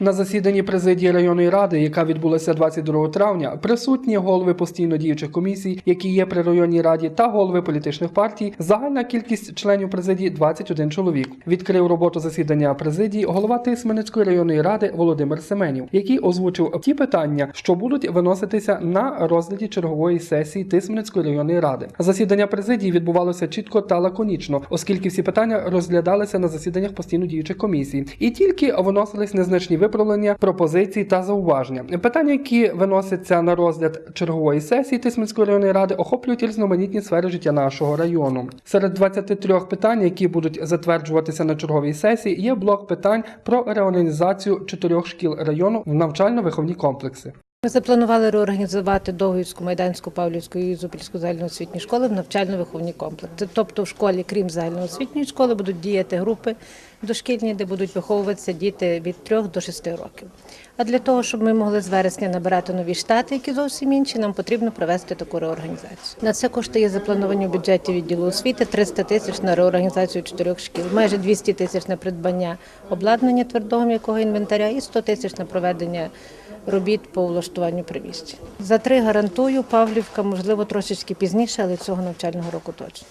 На засіданні президії районної ради, яка відбулася 22 травня, присутні голови постійно діючих комісій, які є при районній раді, та голови політичних партій. Загальна кількість членів президії 21 чоловік. Відкрив роботу засідання президії голова Тисменецької районної ради Володимир Семенів, який озвучив ті питання, що будуть виноситися на розгляді чергової сесії Тисменецької районної ради. Засідання президії відбувалося чітко та лаконічно, оскільки всі питання розглядалися на засіданнях постійно діючих комісій, і тільки виносились незначні виправлення, пропозиції та зауваження. Питання, які виносяться на розгляд чергової сесії Тисменської районної ради, охоплюють різноманітні сфери життя нашого району. Серед 23 питань, які будуть затверджуватися на черговій сесії, є блок питань про реорганізацію чотирьох шкіл району в навчально-виховні комплекси. Ми запланували реорганізувати Довгівську, Майданську, Павлівську і Зубільську загальноосвітні школи в навчально-виховні комплекси. Тобто в школі, крім загальноосвітньої школи, будуть діяти групи дошкільні, де будуть виховуватися діти від 3 до 6 років. А для того, щоб ми могли з вересня набирати нові штати, які зовсім інші, нам потрібно провести таку реорганізацію. На це кошти є заплановані в бюджеті відділу освіти 300 тисяч на реорганізацію чотирьох шкіл, майже 200 тисяч на придбання обладнання твердого м'якого інвентаря і 100 тисяч на проведення робіт по влаштуванню приміщень. За три гарантую Павлівка, можливо, трошечки пізніше, але цього навчального року точно.